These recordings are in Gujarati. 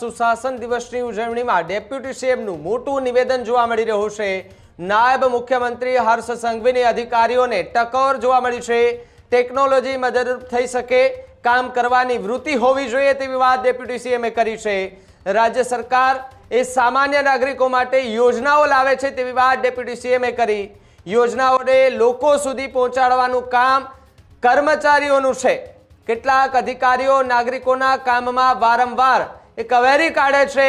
સુશાસન દિવસની ઉજવણીમાં ડેપ્યુટી સીએમનું મોટું નિવેદન જોવા મળી રહ્યું છે. નાયબ મુખ્યમંત્રી હર્ષ સંઘવીની અધિકારીઓને ટકોર જોવા મળી છે. ટેકનોલોજી મદદરૂપ થઈ શકે, કામ કરવાની વૃત્તિ હોવી જોઈએ તેવી વાત ડેપ્યુટી સીએમએ કરી છે. રાજ્ય સરકાર એ સામાન્ય નાગરિકો માટે યોજનાઓ લાવે છે તેવી વાત ડેપ્યુટી સીએમએ કરી. યોજનાઓને લોકો સુધી પહોંચાડવાનું કામ કર્મચારીઓનું છે. કેટલાક અધિકારીઓ નાગરિકોના કામમાં વારંવાર એ કવેરી કાઢે છે.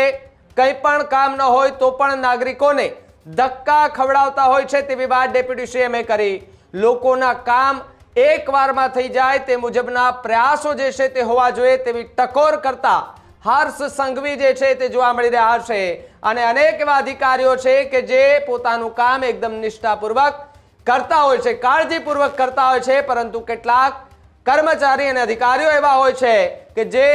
કંઈ પણ કામ ન હોય તો પણ નાગરિકોને ધક્કા ખવડાવતા હોય છે તેવી વાત ડેપ્યુટી સીએમએ કરી. લોકોના કામ એક વારમાં થઈ જાય તે મુજબના પ્રયાસો જે છે તે હોવા જોઈએ તેવી ટકોર કરતા હર્ષ સંઘવી જે છે તે જોવા મળી રહ્યા છે. અને અનેક એવા અધિકારીઓ છે કે જે પોતાનું કામ એકદમ નિષ્ઠાપૂર્વક કરતા હોય છે, કાળજીપૂર્વક કરતા હોય છે, પરંતુ કેટલાક કર્મચારી અને અધિકારીઓ એવા હોય છે કે જે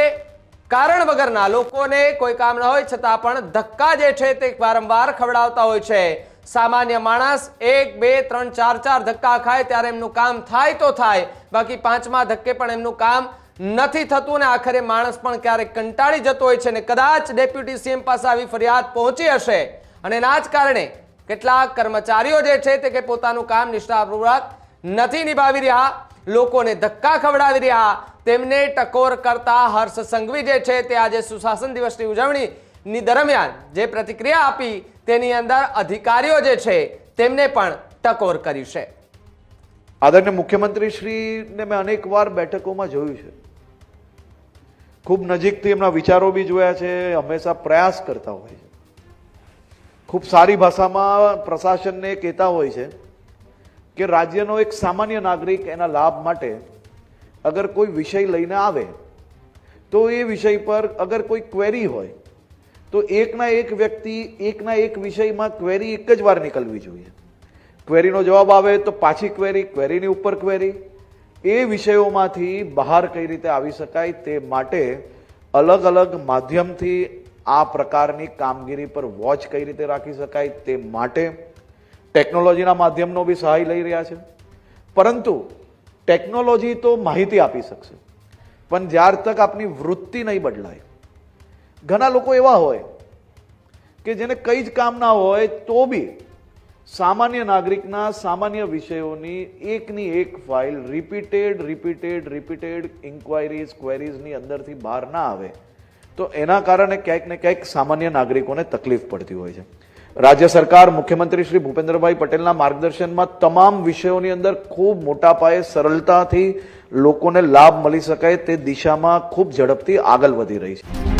કારણ વગરના લોકોને કોઈ કામ ન હોય, છતાં પણ ધક્કા જે છે તે વારંવાર ખવડાવતા હોય છે. સામાન્ય માણસ એક, બે, ત્રણ, ચાર ચાર ધક્કા ખાય ત્યારે એમનું કામ થાય તો થાય. બાકી પાંચમા ધક્કે પણ એમનું કામ નથી થતું ને આખરે માણસ પણ ક્યારેક કંટાળી જતો હોય છે ને કદાચ ડેપ્યુટી સીએમ પાસે આવી ફરિયાદ પહોંચી હશે. અને એના જ કારણે કેટલાક કર્મચારીઓ જે છે તે કે પોતાનું કામ નિષ્ઠાપૂર્વક નથી નિભાવી રહ્યા. લોકોને ધક્કા ખવડાવી રહ્યા. તેમને ટકોર કરતા હર્ષ સંઘવી જે છે તે આજે સુશાસન દિવસની ઉજવણીની દરમિયાન જે પ્રતિક્રિયા આપી તેની અંદર અધિકારીઓ જે છે તેમને પણ ટકોર કરી છે. આદરણીય મુખ્યમંત્રી શ્રીને મેં અનેક વાર બેઠકોમાં જોયું છે. ખૂબ નજીકથી એમના વિચારો બી જોયા છે, હંમેશા પ્રયાસ કરતા હોય છે. ખૂબ સારી ભાષામાં પ્રશાસનને કહેતા હોય છે. કે રાજ્યનો એક સામાન્ય નાગરિક એના લાભ માટે અગર કોઈ વિષય લઈને આવે, તો એ વિષય પર અગર કોઈ ક્વેરી હોય, તો એકના એક વ્યક્તિ એકના એક વિષયમાં ક્વેરી એક જ વાર નીકળવી જોઈએ. ક્વેરીનો જવાબ આવે તો પાછી ક્વેરી ક્વેરીની ઉપર ક્વેરી એ વિષયોમાંથી બહાર કઈ રીતે આવી શકાય તે માટે અલગ અલગ માધ્યમથી આ પ્રકારની કામગીરી પર વોચ કઈ રીતે રાખી શકાય તે માટે ટેકનોલોજીના માધ્યમનો બી સહાય લઈ રહ્યા છે. પરંતુ ટેકનોલોજી તો માહિતી આપી શકશે. પણ જ્યાર તક આપની વૃત્તિ નહીં બદલાય. ઘણા લોકો એવા હોય કે જેને કંઈ જ કામ ના હોય તો બી સામાન્ય નાગરિકના સામાન્ય વિષયોની એકની એક file repeated repeated repeated inquiries ક્વેરીઝની અંદરથી બહાર ના આવે. તો એના કારણે ક્યાંક ને ક્યાંક સામાન્ય નાગરિકોને તકલીફ પડતી હોય છે. રાજ્ય સરકાર, મુખ્યમંત્રી શ્રી ભૂપેન્દ્રભાઈ પટેલના માર્ગદર્શનમાં તમામ વિષયોની અંદર ખૂબ મોટા પાયે સરળતાથી લોકોને લાભ મળી શકાય તે દિશામાં ખૂબ ઝડપથી આગળ વધી રહી છે.